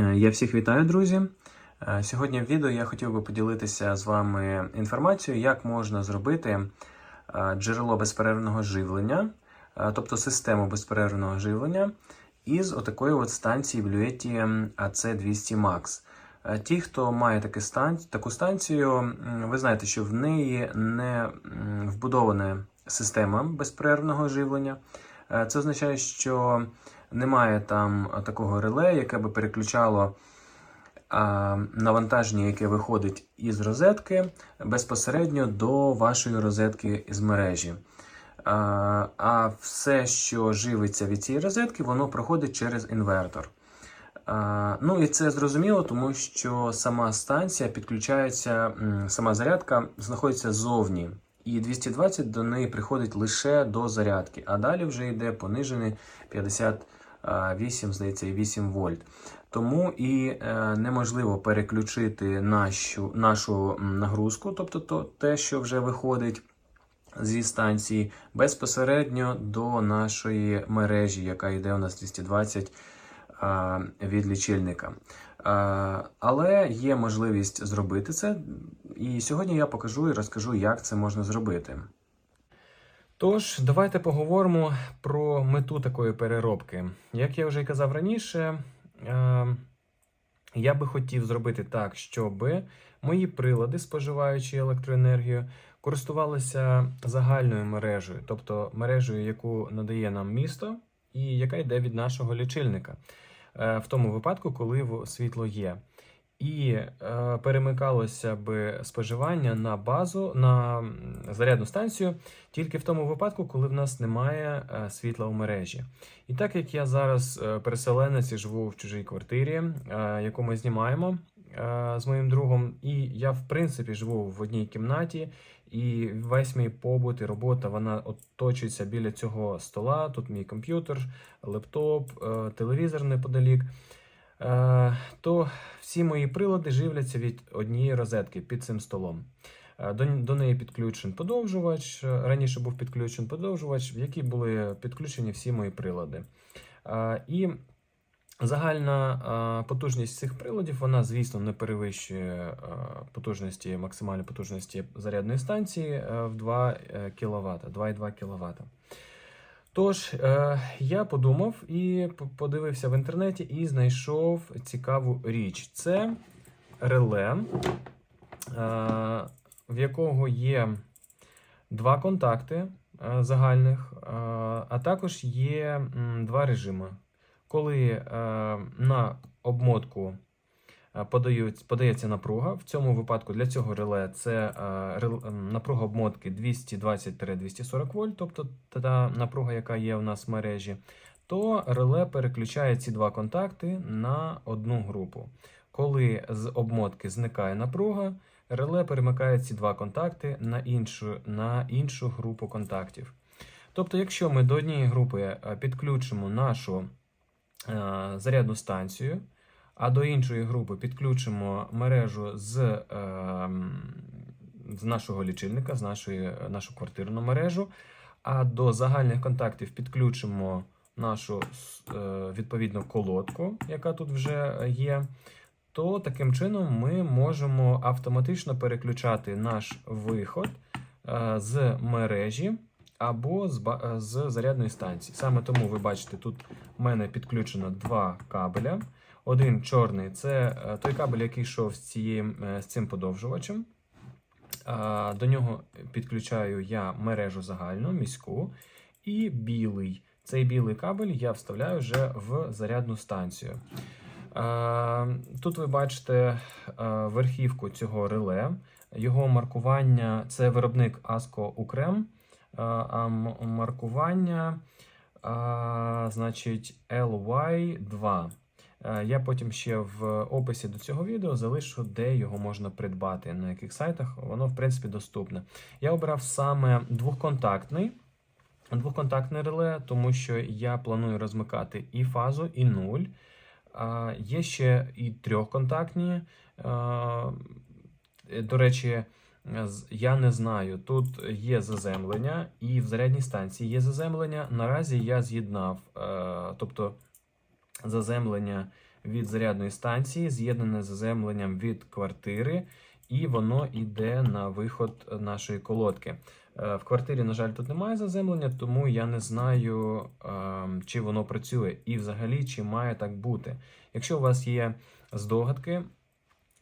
Е, Я всіх вітаю, друзі. Е, Сьогодні в відео я хотів би поділитися з вами інформацією, як можна зробити е, джерело безперервного живлення, тобто систему безперервного живлення, із отакої от станції Bluetti AC200 Max. Ті, хто має таку станцію, ви знаєте, що в неї не вбудована система безперервного живлення. Це означає, що немає там такого реле, яке би переключало навантаження, яке виходить із розетки, безпосередньо до вашої розетки з мережі. А, а все, що живиться від цієї розетки, воно проходить через інвертор. Ну і це зрозуміло, тому що сама станція підключається, сама зарядка знаходиться ззовні. І 220 до неї приходить лише до зарядки, а далі вже йде понижений 58, здається, і 8 вольт. Тому і е, неможливо переключити нашу, нашу нагрузку, тобто то, те, що вже виходить зі станції, безпосередньо до нашої мережі, яка йде у нас 220 а, від лічильника. Але є можливість зробити це, і сьогодні я покажу і розкажу, як це можна зробити. Тож, давайте поговоримо про мету такої переробки. Як я вже казав раніше, е, я би хотів зробити так, щоб мої прилади, споживаючи електроенергію, користувалися загальною мережею, тобто мережею, яку надає нам місто, і яка йде від нашого лічильника, е, в тому випадку, коли світло є. І е, перемикалося би споживання на базу на зарядну станцію тільки в тому випадку, коли в нас немає е, світла у мережі. І так як я зараз е, переселенець і живу в чужій квартирі, е, яку ми знімаємо е, з моїм другом, і я в принципі живу в одній кімнаті, і весь мій побут і робота вона оточується біля цього стола. Тут мій комп'ютер, лептоп, е, телевізор неподалік. Е, То всі мої прилади живляться від однієї розетки під цим столом. Е, До, до неї підключен подовжувач. е, Раніше був підключений подовжувач, в який були підключені всі мої прилади. І загальна потужність цих приладів, вона, звісно, не перевищує потужності, максимальної потужності зарядної станції в 2 кВт, 2,2 кВт. Тож, е, я подумав і подивився в інтернеті і знайшов цікаву річ. Це реле, е, в якого є два контакти е, загальних, а також є два режими. Коли на обмотку подається напруга, в цьому випадку для цього реле це е, ем, напруга обмотки 220-240 вольт, тобто та напруга, яка є у нас в мережі, то реле переключає ці два контакти на одну групу. Коли з обмотки зникає напруга, реле перемикає ці два контакти на іншу, на іншу групу контактів. Тобто, якщо ми до однієї групи е, підключимо нашу е, зарядну станцію, а до іншої групи підключимо мережу з, е, з нашого лічильника, з нашої, нашу квартирну мережу, а до загальних контактів підключимо нашу е, відповідно колодку, яка тут вже є, то таким чином ми можемо автоматично переключати наш виход е, з мережі або з, е, з зарядної станції. Саме тому ви бачите, тут в мене підключено два кабеля. Один чорний це е, той кабель, який йшов з, цією, е, з цим подовжувачем. До нього підключаю я мережу загальну, міську. І білий. Цей білий кабель я вставляю вже в зарядну станцію. Тут ви бачите верхівку цього реле. Його маркування це виробник ASCO Укрем. Маркування значить LY2. Е, Я потім ще в описі до цього відео залишу, де його можна придбати, на яких сайтах воно, в принципі, доступне. Я обрав саме двохконтактний, двохконтактне реле, тому що я планую розмикати і фазу, і нуль. А, Є ще і трьохконтактні. А, е, До речі, я не знаю. Тут є заземлення, і в зарядній станції є заземлення. Наразі я з'єднав, е, тобто заземлення від зарядної станції, з'єднане з заземленням від квартири, і воно йде на виход нашої колодки. Е, В квартирі, на жаль, тут немає заземлення, тому я не знаю, ем, чи воно працює і взагалі чи має так бути. Якщо у вас є здогадки,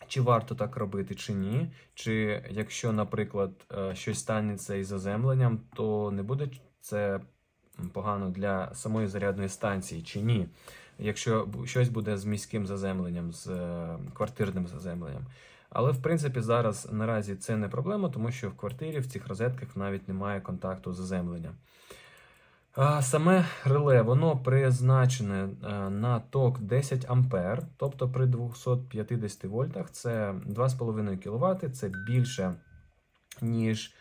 чи варто так робити, чи ні, чи якщо, наприклад, е, щось станеться із заземленням, то не буде це погано для самої зарядної станції, чи ні. Якщо щось буде з міським заземленням, з е, квартирним заземленням. Але в принципі зараз наразі це не проблема, тому що в квартирі в цих розетках навіть немає контакту заземлення. Саме реле воно призначене е, на ток 10 А, тобто при 250 вольтах це 2,5 кВт, це більше, ніж,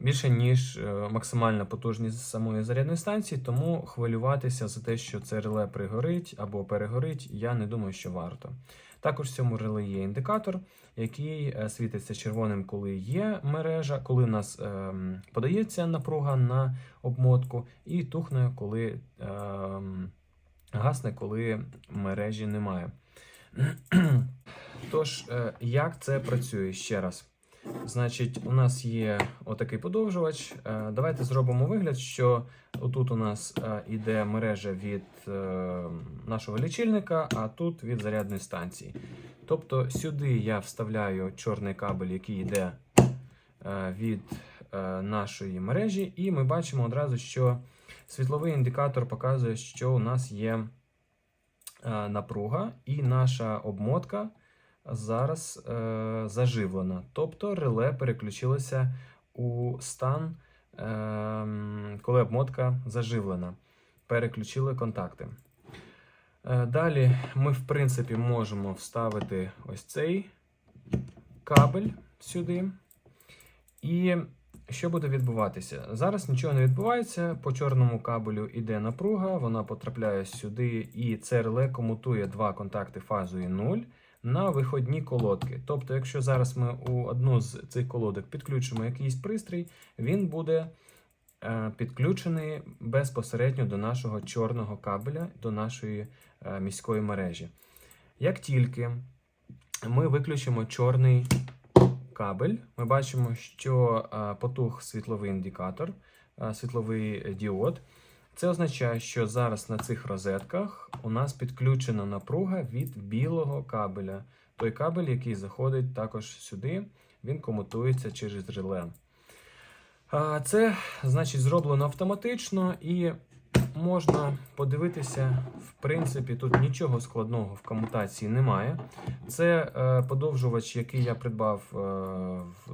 більше, ніж е, максимальна потужність самої зарядної станції, тому хвилюватися за те, що це реле пригорить або перегорить, я не думаю, що варто. Також в цьому реле є індикатор, який е, світиться червоним, коли є мережа, коли у нас ем, подається напруга на обмотку, і тухне, коли ем, гасне, коли мережі немає. Тож, е, як це працює ще раз? Значить, у нас є отакий подовжувач. Е, Давайте зробимо вигляд, що отут у нас е, іде мережа від е, нашого лічильника, а тут від зарядної станції. Тобто сюди я вставляю чорний кабель, який йде е, від е, нашої мережі, і ми бачимо одразу, що світловий індикатор показує, що у нас є е, напруга, і наша обмотка зараз е, заживлена. Тобто реле переключилося у стан, е, коли обмотка заживлена. Переключили контакти. Е, Далі ми, в принципі, можемо вставити ось цей кабель сюди. І що буде відбуватися? Зараз нічого не відбувається. По чорному кабелю йде напруга, вона потрапляє сюди, і це реле комутує два контакти фазою 0 на виходні колодки. Тобто, якщо зараз ми у одну з цих колодок підключимо якийсь пристрій, він буде е, підключений безпосередньо до нашого чорного кабеля, до нашої е, міської мережі. Як тільки ми виключимо чорний кабель, ми бачимо, що е, потух світловий індикатор, світловий діод. Це означає, що зараз на цих розетках у нас підключена напруга від білого кабеля. Той кабель, який заходить також сюди, він комутується через реле. Це, значить, зроблено автоматично і можна подивитися, в принципі, тут нічого складного в комутації немає. Це е, подовжувач, який я придбав е, в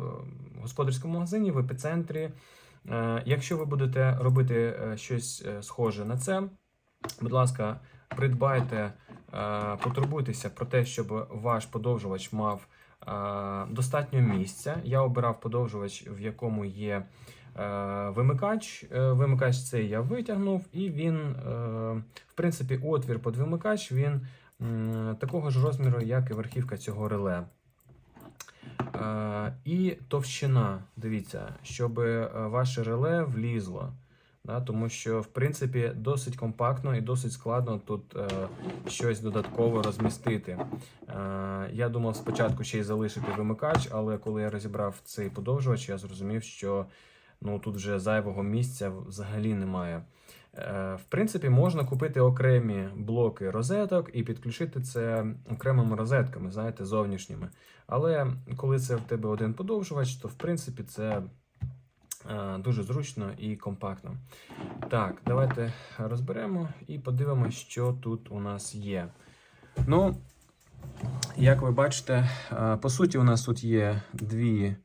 господарському магазині в епіцентрі. Е, Якщо ви будете робити е, щось е, схоже на це, будь ласка, придбайте, потурбуйтеся про те, щоб ваш подовжувач мав достатньо місця. Я обирав подовжувач, в якому є вимикач. Вимикач цей я витягнув, і він, в принципі, отвір під вимикач він такого ж розміру, як і верхівка цього реле. Е, І товщина, дивіться, щоб е, ваше реле влізло. Да, тому що, в принципі, досить компактно і досить складно тут е, щось додатково розмістити. Е, я думав спочатку ще й залишити вимикач, але коли я розібрав цей подовжувач, я зрозумів, що ну, тут вже зайвого місця взагалі немає. Е, в принципі, можна купити окремі блоки розеток і підключити це окремими розетками, знаєте, зовнішніми. Але коли це в тебе один подовжувач, то в принципі це е, дуже зручно і компактно. Так, давайте розберемо і подивимося, що тут у нас є. Ну, як ви бачите, е, по суті, у нас тут є дві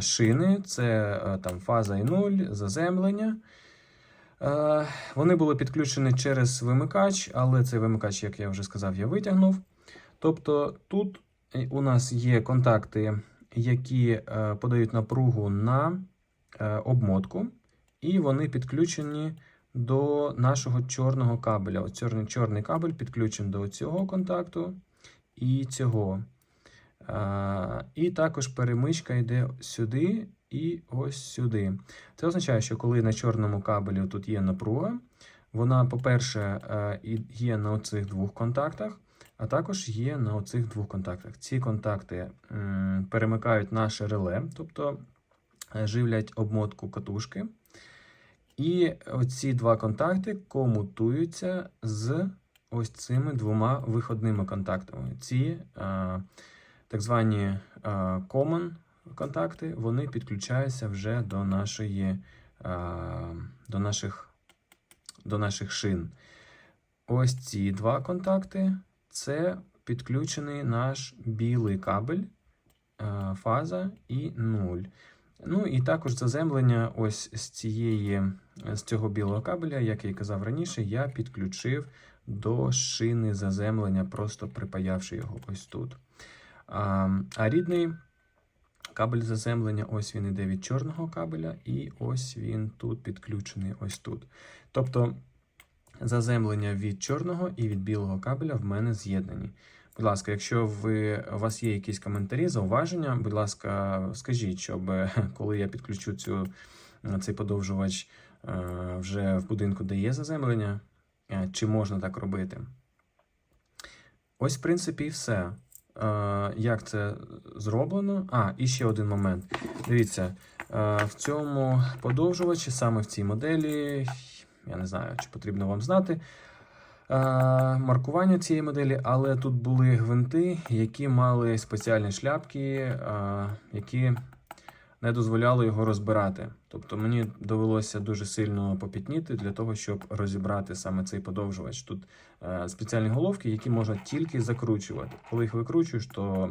шини: це там фаза і нуль, заземлення. Е, Вони були підключені через вимикач, але цей вимикач, як я вже сказав, я витягнув. Тобто тут у нас є контакти, які е, подають напругу на е, обмотку, і вони підключені до нашого чорного кабеля. Чорний, чорний кабель підключений до цього контакту і цього. І також перемичка йде сюди і ось сюди. Це означає, що коли на чорному кабелі тут є напруга, Вона, по-перше, е, є на оцих двох контактах, а також є на оцих двох контактах. Ці контакти перемикають наше реле, тобто е, живлять обмотку катушки. І оці два контакти комутуються з ось цими двома виходними контактами. Ці е, так звані е, common контакти, вони підключаються вже до нашої, е, до наших, до наших шин. Ось ці два контакти це підключений наш білий кабель, е, фаза і нуль. Ну і також заземлення ось з цієї, з цього білого кабеля, як я і казав раніше, я підключив до шини заземлення, просто припаявши його ось тут. А, рідний кабель заземлення, ось він іде від чорного кабеля, і ось він тут підключений ось тут. Тобто заземлення від чорного і від білого кабеля в мене з'єднані. Будь ласка, якщо ви, у вас є якісь коментарі, зауваження, будь ласка, скажіть, щоб коли я підключу цю, цей подовжувач е, вже в будинку, де є заземлення, е, чи можна так робити. Ось, в принципі, і все. Е, Як це зроблено? А, і ще один момент. Дивіться, е, в цьому подовжувачі, саме в цій моделі, я не знаю, чи потрібно вам знати е, маркування цієї моделі, але тут були гвинти, які мали спеціальні шляпки, які не дозволяли його розбирати. Тобто мені довелося дуже сильно попітніти для того, щоб розібрати саме цей подовжувач. Тут е, спеціальні головки, які можна тільки закручувати. Коли їх викручуєш, то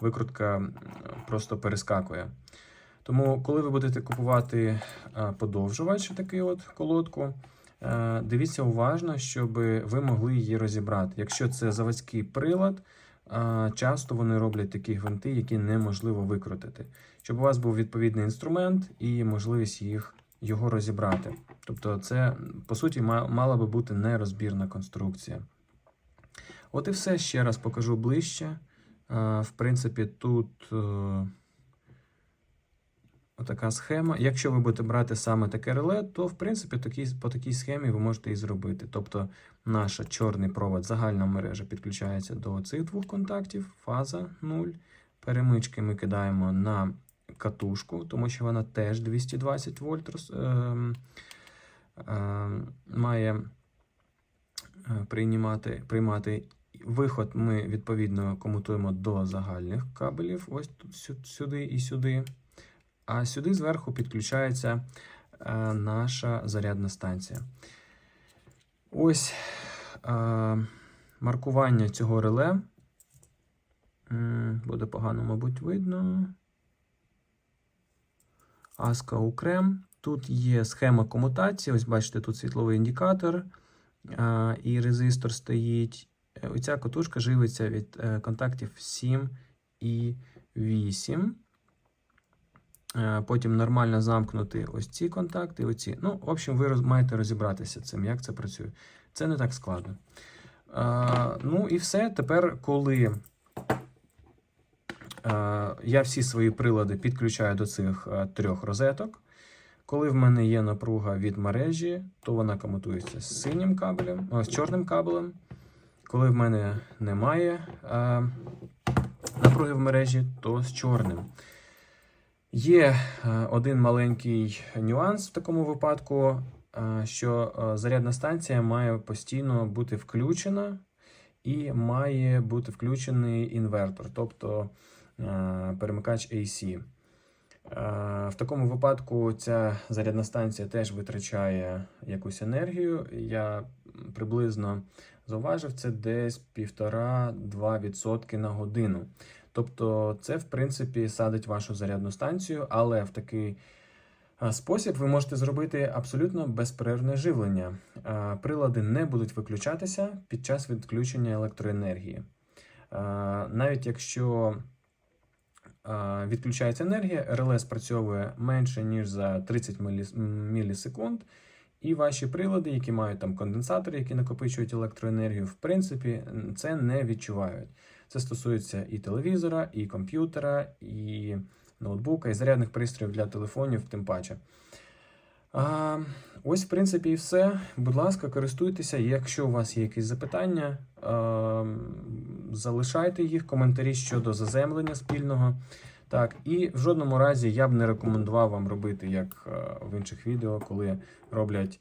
викрутка просто перескакує. Тому, коли ви будете купувати е, подовжувач, такий от колодку, е, дивіться уважно, щоб ви могли її розібрати. Якщо це заводський прилад, часто вони роблять такі гвинти, які неможливо викрутити. Щоб у вас був відповідний інструмент і можливість їх, його розібрати. Тобто, це, по суті, мала би бути нерозбірна конструкція. От і все. Ще раз покажу ближче. Е, В принципі, тут. Е, Отака схема. Якщо ви будете брати саме таке реле, то в принципі такій, по такій схемі ви можете і зробити. Тобто наш чорний провод загальна мережа підключається до цих двох контактів, фаза 0. Перемички ми кидаємо на катушку, тому що вона теж 220 вольт ем, ем, має е, приймати, приймати. Виход ми відповідно комутуємо до загальних кабелів, ось сюди і сюди. А сюди зверху підключається е, наша зарядна станція. Ось е, маркування цього реле. Буде погано, мабуть, видно. Аска Укрем. Тут є схема комутації. Ось бачите, тут світловий індикатор е, і резистор стоїть. Оця котушка живиться від контактів 7 і 8. Е, Потім нормально замкнути ось ці контакти, оці. Ну, в общем, ви маєте розібратися цим, як це працює. Це не так складно. Е, ну і все. Тепер, коли е, я всі свої прилади підключаю до цих е, трьох розеток. Коли в мене є напруга від мережі, то вона комутується з синім кабелем, о, з чорним кабелем. Коли в мене немає е, напруги в мережі, то з чорним. Є е, один маленький нюанс в такому випадку, е, що е, зарядна станція має постійно бути включена і має бути включений інвертор, тобто перемикач AC. В такому випадку ця зарядна станція теж витрачає якусь енергію. Я приблизно зауважив, це десь 1,5-2% на годину. Тобто, це, в принципі, садить вашу зарядну станцію, але в такий спосіб ви можете зробити абсолютно безперервне живлення. Прилади не будуть виключатися під час відключення електроенергії. Навіть якщо відключається енергія, реле спрацьовує менше, ніж за 30 мілісекунд. І ваші прилади, які мають там конденсатори, які накопичують електроенергію, в принципі, це не відчувають. Це стосується і телевізора, і комп'ютера, і ноутбука, і зарядних пристроїв для телефонів, тим паче. А, ось, в принципі, і все. Будь ласка, користуйтеся. Якщо у вас є якісь запитання, а, залишайте їх, коментарі щодо заземлення спільного. Так, і в жодному разі я б не рекомендував вам робити, як в інших відео, коли роблять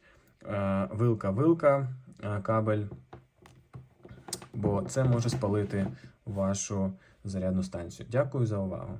вилка-вилка, кабель, бо це може спалити вашу зарядну станцію. Дякую за увагу.